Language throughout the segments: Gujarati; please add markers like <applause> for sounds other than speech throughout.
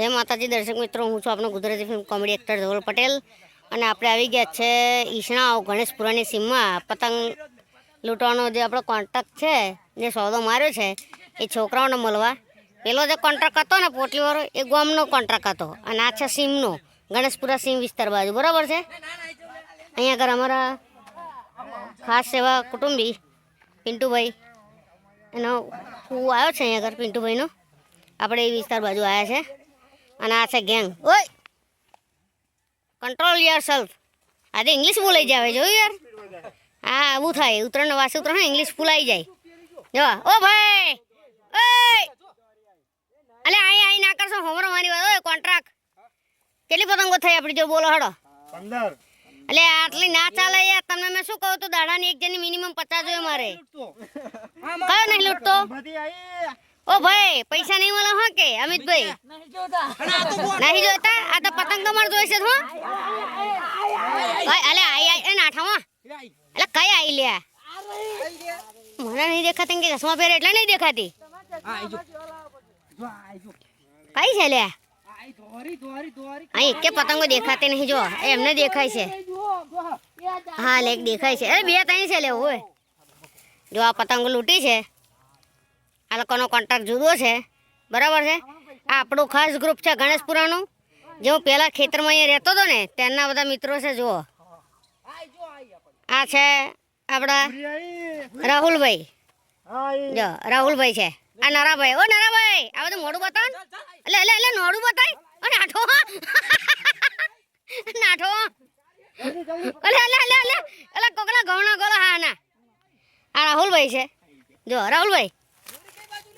જય માતાજી, દર્શક મિત્રો, હું છું આપનો Gujarati film comedy actor Dhaval Patel અને આપણે આવી ગયા છે ઈશણાઓ ગણેશપુરાની સીમમાં પતંગ લૂંટવાનો જે આપણો કોન્ટ્રાક્ટ છે, જે સોદો માર્યો છે, એ છોકરાઓને મળવા. પેલો જે કોન્ટ્રાક્ટ હતો ને પોટલીવાળો, એ ગામનો કોન્ટ્રાક્ટ હતો અને આ છે સીમનો, ગણેશપુરા સીમ વિસ્તાર બાજુ. બરાબર છે? અહીંયા આગળ અમારા ખાસ સેવા કુટુંબી, પિન્ટુભાઈ એનો, હું આવ્યો છે અહીંયા આગળ પિન્ટુભાઈનો. આપણે એ વિસ્તાર બાજુ આવ્યા છે. અને આ છે ગેંગ ઓય! કંટ્રોલ યોર સેલ્ફ આજે ઇંગ્લિશ બોલાઈ જાય જોયું યાર? હા આવું થાય. ઉત્તરાયણ વાસી ઉત્તરાયણ ઇંગ્લિશ ફૂલાઈ જાય. જો ઓ ભાઈ! ઓય! અલે આઈ આઈ ના કરશો. હોમરો મારી વાત ઓય કોન્ટ્રાક્ટ કેટલી પતંગો થઈ આપણી જો બોલો હડો. 15 અલે આટલી ના ચાલે યાર. તમને મેં શું કહું તો? દાડાની એક જણની મિનિમમ પચાસ જોઈએ મારે. કયો નહીં લૂટતો? બધી આઈ ઓ ભાઈ, પૈસા નહીં મળે હો કે અમિતભાઈ નહીં જોતા? આ તો પતંગ તમારે જોઈશે તો હો. અલે, આઈ આઈ નાઠામાં. એટલે કઈ આઈ લે? મને નહીં દેખાતી કે ચશ્મા પહેરે એટલે નહીં દેખાતી. કઈ છે લે? અહીં કે પતંગો દેખાતી નહીં, જો એમને દેખાય છે. હા લેક દેખાય છે. અરે બે, ત્રણ છે લે હોય જો આ પતંગો લૂંટી છે. આ લોકોનો કોન્ટ્રાક્ટ જુદો છે. બરાબર છે? આ આપણું ખાસ ગ્રુપ છે ગણેશપુરાનું. જે હું પહેલાં ખેતરમાં અહીંયા રહેતો હતો ને તેમના બધા મિત્રો છે, જુઓ. આ છે આપણા રાહુલભાઈ. જો, રાહુલભાઈ છે. આ નરાભાઈ. ઓ નરાભાઈ, આ બધું મોડું બતાવ. એટલે એટલે એટલે મોડું બતાય ઓ નાઠો. <laughs> નાઠો. એટલે એટલે એટલે એટલે એટલે કોકલા ઘઉંના ગોળો હા, ના. આ રાહુલભાઈ છે. જો, રાહુલભાઈ.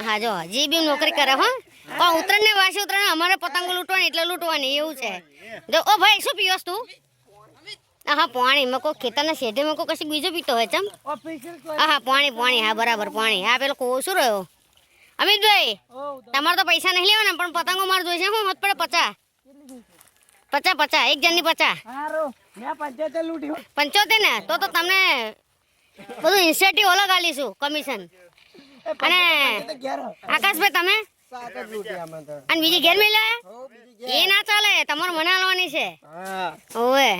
હા જો હજી બી નોકરી કરે હો. પણ ઉત્તરાયણ ને વાસી ઉત્તરાયણ અમારે પતંગો લૂંટવાની એટલે લૂંટવાની એવું છે. જો ઓ ભાઈ શું પીવસ તું? હા પાણી મકો ખેતરના શેઢે મકો કશું બીજો પીતો હોય ચમ. હા હા પાણી પાણી હા બરાબર પાણી. હા પેલો કો શું રહ્યો? અમિતભાઈ તમારે તો પૈસા નહીં લેવાના પણ પતંગો મારે જોઈશે હું હોત પડે પચા પચા પચા એક જણની પચા પંચોતેર ને તો તો તમને બધું ઇન્સેન્ટિવ અલગ આલીશું કમિશન અને આકાશભાઈ તમે? અને બીજી ઘેર મિલે એ ના ચાલે તમારે મને હાલવાની છે. ઓવે.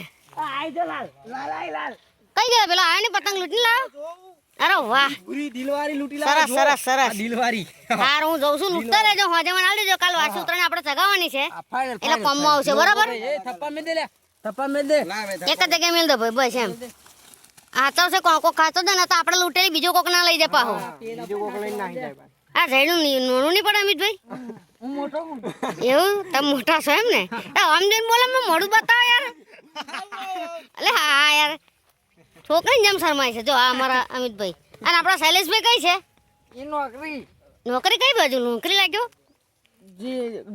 કઈ ગયા પેલો? આવ્યો ને પતંગ લૂંટી લાવ અરે વાહ. પૂરી દિલવારી લૂંટી સરસ સરસ સરસ. દિલવારી. હાર હું જઉં છું. લૂંટતા રહેજો હોજે મને આલી દેજો. કાલ વાસી ઉતરાને આપણે ચગાવવાની છે. એટલે કોમમાં આવશે બરાબર? એ થપ્પા મેં દે લે. થપ્પા મેં દે. એક જ જગ્યાએ મેલ દો ભાઈ બસ એમ. હાચવશે કોકો ખાતો દે ને તો આપણે લૂંટેલી બીજો કોક ના લઈ જાય પાહો બીજો કોક લઈ ના જાય આ રેણું નોનું નહીં પડે અમિતભાઈ? હું મોટો એવું? તમે મોટા છો એમ ને? આમ જઈને બોલે મેં મોડું બતાવ યાર. અલે હા યાર. છોકરી જેમ શરમાય છે. જો આ અમારા અમિતભાઈ. અને આપણા શૈલેષભાઈ કઈ છે? એ નોકરી. નોકરી કઈ બાજુ? નોકરી લાગ્યો?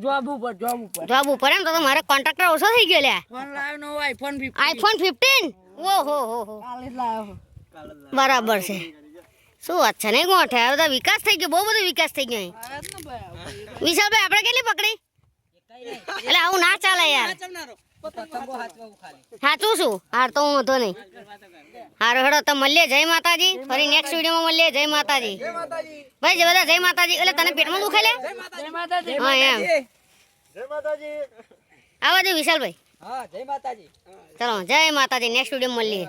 જોબ ઉપર જોબ ઉપર. જોબ ઉપર એમ? તો મારે કોન્ટ્રાક્ટર ઓછો થઈ ગયો લે આઈફોન 15 આઈફોન 15 ઓહો હો હો બરાબર છે. શું વાત છે નહીં ગોઠે? આ બધા વિકાસ થઈ ગયો બહુ બધો વિકાસ થઈ ગયો વિશાલભાઈ આપણે કેટલી પકડી? એટલે આવું ના ચાલે યાર. સાચું શું? હાર તો હું વાંધો નહીં. હારો હેડો તો મળીએ. જય માતાજી. ફરી નેક્સ્ટ વિડીયોમાં મળીએ. જય માતાજી. ભાઈ બધા જય માતાજી. એટલે તને પેટમાં દુખે લે? હા એમ. આવા દે વિશાલભાઈ. હા જય માતાજી. ચલો જય માતાજી. નેક્સ્ટ વીડિયો મળીએ.